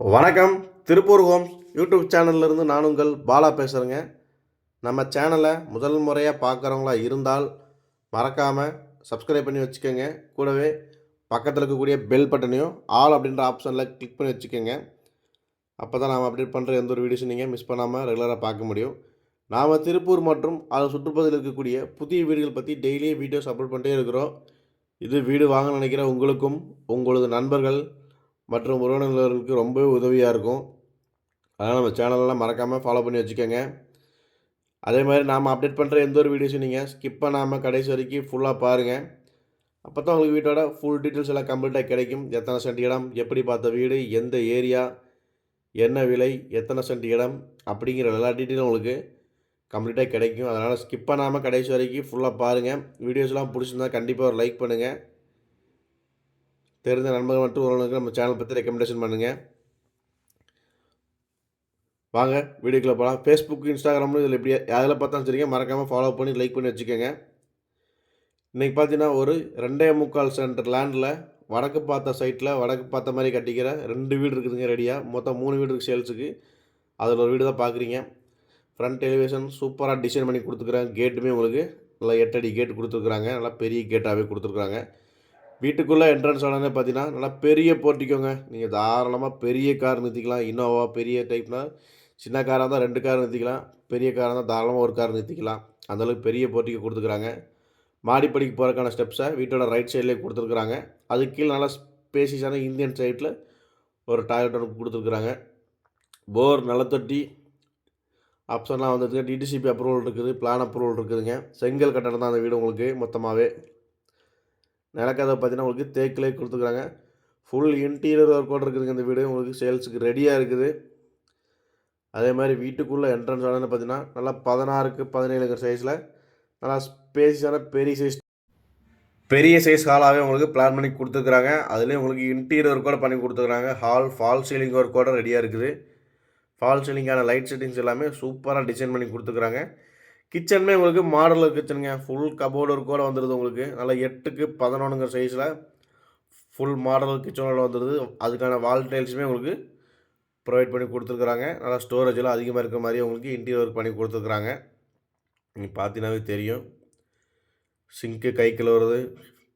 வணக்கம். Tiruppur Holmes YouTube சேனல்லேருந்து நான் உங்கள் பாலா பேசுகிறேங்க நம்ம சேனலை முதல் முறையாக பார்க்குறவங்களா இருந்தால் மறக்காமல் சப்ஸ்கிரைப் பண்ணி வச்சுக்கோங்க. கூடவே பக்கத்தில் இருக்கக்கூடிய பெல் பட்டனையும் ஆல் அப்படின்ற ஆப்ஷனில் கிளிக் பண்ணி வச்சுக்கோங்க. அப்போ தான் நாம் அப்டேட் பண்ணுற எந்த ஒரு வீடியோஸும் நீங்கள் மிஸ் பண்ணாமல் ரெகுலராக பார்க்க முடியும். நாம் திருப்பூர் மற்றும் அது சுற்றுப்பகுதியில் இருக்கக்கூடிய புதிய வீடுகள் பற்றி டெய்லியும் வீடியோஸ் அப்லோட் பண்ணிட்டே இருக்கிறோம். இது வீடு வாங்க நினைக்கிற உங்களுக்கும் உங்களது நண்பர்கள் மற்றும் உறவினர்களுக்கு ரொம்ப உதவியாக இருக்கும். அதனால் நம்ம சேனலெல்லாம் மறக்காமல் ஃபாலோ பண்ணி வச்சுக்கோங்க. அதே மாதிரி நாம் அப்டேட் பண்ணுற எந்த ஒரு வீடியோஸும் நீங்கள் ஸ்கிப் பண்ணாமல் கடைசி வரைக்கும் ஃபுல்லாக பாருங்கள் அப்போ தான் உங்களுக்கு வீட்டோட ஃபுல் டீட்டெயில்ஸ் எல்லாம் கம்ப்ளீட்டாக கிடைக்கும். எத்தனை சென்ட் இடம் எப்படி பார்த்த வீடு எந்த ஏரியா என்ன விலை எத்தனை சென்ட் இடம் அப்படிங்கிற எல்லா டீட்டெயிலும் உங்களுக்கு கம்ப்ளீட்டாக கிடைக்கும். அதனால் ஸ்கிப் பண்ணாமல் கடைசி வரைக்கும் ஃபுல்லாக பாருங்கள் வீடியோஸ்லாம் பிடிச்சிருந்தா கண்டிப்பாக ஒரு லைக் பண்ணுங்கள் தெரிந்த நண்பர்கள் மற்றும் உறவுகளுக்கு நம்ம சேனல் பற்றி ரெக்கமெண்டேஷன் பண்ணுங்கள் வாங்க வீடியோக்குள்ளே போகலாம் ஃபேஸ்புக் இன்ஸ்டாகிராம்னு இதில் எப்படி அதில் பார்த்தாலும் சரிங்க. மறக்காமல் ஃபாலோ பண்ணி லைக் பண்ணி வச்சுக்கோங்க. இன்றைக்கி பார்த்தீங்கன்னா ஒரு ரெண்டே முக்கால் சென்டர் லேண்டில் வடக்கு பார்த்த சைட்டில் வடக்கு பார்த்த மாதிரி கட்டிக்கிற ரெண்டு வீடு இருக்குதுங்க ரெடியாக மொத்தம் மூணு வீடு இருக்குது சேல்ஸுக்கு அதில் ஒரு வீடு தான் பார்க்குறீங்க. ஃப்ரண்ட் எலிவேஷன் சூப்பராக டிசைன் பண்ணி கொடுத்துருக்குறேன் கேட்டுமே உங்களுக்கு நல்லா எட்டடி கேட் கொடுத்துருக்குறாங்க. நல்லா பெரிய கேட்டாகவே கொடுத்துருக்குறாங்க. வீட்டுக்குள்ளே என்ட்ரன்ஸ் உடனே பார்த்தீங்கன்னா நல்லா பெரிய போர்ட்டிக்கோங்க. நீங்கள் தாராளமாக பெரிய கார் நிறுத்திக்கலாம். இனோவா பெரிய டைப்னா சின்ன காராக இருந்தால் ரெண்டு கார் நிறுத்திக்கலாம். பெரிய காராக இருந்தால் தாராளமாக ஒரு கார் நிறுத்திக்கலாம். அந்தளவுக்கு பெரிய போர்ட்டிக்கோ கொடுத்துருக்குறாங்க மாடிப்படிக்கு போகிறக்கான ஸ்டெப்ஸை வீட்டோட ரைட் சைட்லேயே கொடுத்துருக்குறாங்க. அதுக்கு கீழே நல்லா ஸ்பேசிஸான இந்தியன் சைட்டில் ஒரு டாய்லெட் ஒன்று கொடுத்துருக்குறாங்க. போர் நிலத்தொட்டி ஆப்ஷன்லாம் வந்துருக்குங்க டிடிசிபி அப்ரூவல் இருக்குது. பிளான் அப்ரூவல் இருக்குதுங்க. செங்கல் கட்டடம் தான் அந்த வீடு உங்களுக்கு மொத்தமாகவே நிலக்கதை பார்த்தீங்கன்னா உங்களுக்கு தேக்கிலே கொடுத்துருக்குறாங்க. ஃபுல் இன்டீரியர் ஒர்க்கோடு இருக்குதுங்க இந்த வீடு. உங்களுக்கு சேல்ஸுக்கு ரெடியாக இருக்குது. அதே மாதிரி வீட்டுக்குள்ளே என்ட்ரன்ஸ் ஆனது பார்த்தீங்கன்னா நல்லா பதினாறுக்கு பதினேழுங்கிற சைஸில் நல்லா ஸ்பேஸான பெரிய சைஸ் பெரிய சைஸ் ஹாலாகவே உங்களுக்கு பிளான் பண்ணி கொடுத்துருக்குறாங்க. அதுலேயும் உங்களுக்கு இன்டீரியர் ஒர்க் கூட பண்ணி கொடுத்துருக்குறாங்க. ஹால் ஃபால் சீலிங் ஒர்க் கூட ரெடியாக இருக்குது. ஃபால் சீலிங்கான லைட் செட்டிங்ஸ் எல்லாமே சூப்பராக டிசைன் பண்ணி கொடுத்துருக்குறாங்க. கிச்சனுமே உங்களுக்கு மாடலர் கிச்சனுங்க ஃபுல் கபோர்டு ஒர்க்கோட வந்துடுது உங்களுக்கு. நல்லா எட்டுக்கு பதினொன்றுங்கிற சைஸில் ஃபுல் மாடல் கிச்சனோட வந்துடுது அதுக்கான வால் டைல்ஸுமே உங்களுக்கு ப்ரொவைட் பண்ணி கொடுத்துருக்குறாங்க. நல்லா ஸ்டோரேஜெல்லாம் அதிகமாக இருக்கிற மாதிரி உங்களுக்கு இன்டீரியர் ஒர்க் பண்ணி கொடுத்துருக்குறாங்க. நீங்கள் பார்த்தீங்கன்னாவே தெரியும். சிங்க்கு கை கழுவுறது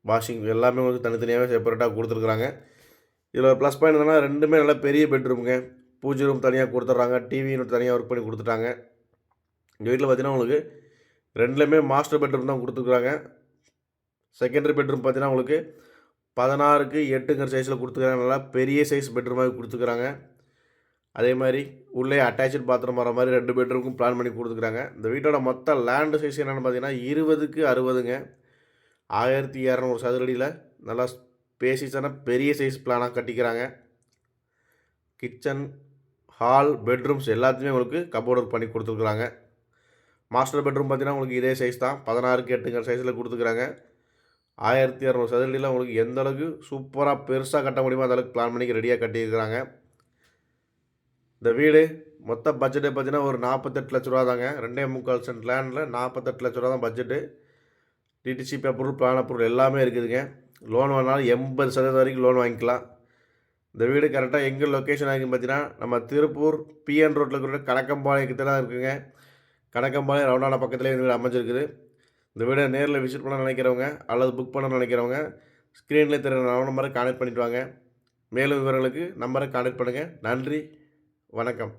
வாஷிங் எல்லாமே உங்களுக்கு தனித்தனியாகவே செப்பரேட்டாக கொடுத்துருக்குறாங்க. இதில் ப்ளஸ் பாயிண்ட் என்னென்னா ரெண்டுமே நல்லா பெரிய பெட்ரூமுங்க பூஜை ரூம் தனியாக கொடுத்துட்றாங்க டிவி யூனிட் தனியாக ஒர்க் பண்ணி கொடுத்துட்டாங்க. எங்கள் வீட்டில் பார்த்தீங்கன்னா உங்களுக்கு ரெண்டுலேயுமே மாஸ்டர் பெட்ரூம் தான் கொடுத்துருக்குறாங்க. செகண்டரி பெட்ரூம் பார்த்தீங்கன்னா உங்களுக்கு பதினாறுக்கு எட்டுங்கிற சைஸில் கொடுத்துக்கிறாங்க நல்லா பெரிய சைஸ் பெட்ரூமாக கொடுத்துருக்குறாங்க. அதே மாதிரி உள்ளே அட்டாச்சு பாத்ரூம் வர மாதிரி ரெண்டு பெட்ரூமுக்கும் பிளான் பண்ணி கொடுத்துக்கிறாங்க இந்த வீட்டோட மொத்த லேண்டு சைஸ் என்னென்னு பார்த்தீங்கன்னா இருபதுக்கு அறுபதுங்க. ஆயிரத்தி இரநூறு சதுரடியில் நல்லா ஸ்பேசிஸான பெரிய சைஸ் பிளானாக கட்டிக்கிறாங்க. கிச்சன் ஹால் பெட்ரூம்ஸ் எல்லாத்தையுமே உங்களுக்கு கபோர்ட் ஒர்க் பண்ணி கொடுத்துருக்குறாங்க. மாஸ்டர் பெட்ரூம் பார்த்தீங்கன்னா உங்களுக்கு இதே சைஸ் தான். பதினாறுக்கு எட்டுங்கிற சைஸில் கொடுத்துருக்குறாங்க ஆயிரத்தி இரநூறு சதுரடியில் உங்களுக்கு எந்த அளவுக்கு சூப்பராக பெருசாக கட்ட முடியுமோ அந்தளவுக்கு பிளான் பண்ணி ரெடியாக கட்டியிருக்கிறாங்க. இந்த வீடு மொத்த பட்ஜெட்டே பார்த்தீங்கன்னா ஒரு நாற்பத்தெட்டு லட்ச ரூபா தாங்க. ரெண்டே முக்கால் சென்ட் லேண்டில் நாற்பத்தெட்டு லட்ச ரூபா தான் budget DTCP approval plan approval எல்லாமே இருக்குதுங்க. லோன் வேணாலும் எண்பது சதவீதம் வரைக்கும் லோன் வாங்கிக்கலாம். இந்த வீடு கரெக்டாக எங்கே லொக்கேஷன் ஆகின்னு பார்த்தீங்கன்னா நம்ம திருப்பூர் பிஎன் ரோட்டில் இருக்கிற கணக்கம்பாளையத்தில் தான் இருக்குங்க. கடக்கம்பாளையம் ரவுண்டான பக்கத்துலேயே இந்த வீடு அமைஞ்சிருக்குது. இந்த வீடை நேரில் விசிட் பண்ண நினைக்கிறவங்க அல்லது புக் பண்ண நினைக்கிறவங்க ஸ்க்ரீனில் தெரியுற நம்பரை கான்டெக்ட் பண்ணிட்டு வாங்க. மேலும் விவரங்களுக்கு நம்பரை கான்டெக்ட் பண்ணுங்கள் நன்றி. வணக்கம்.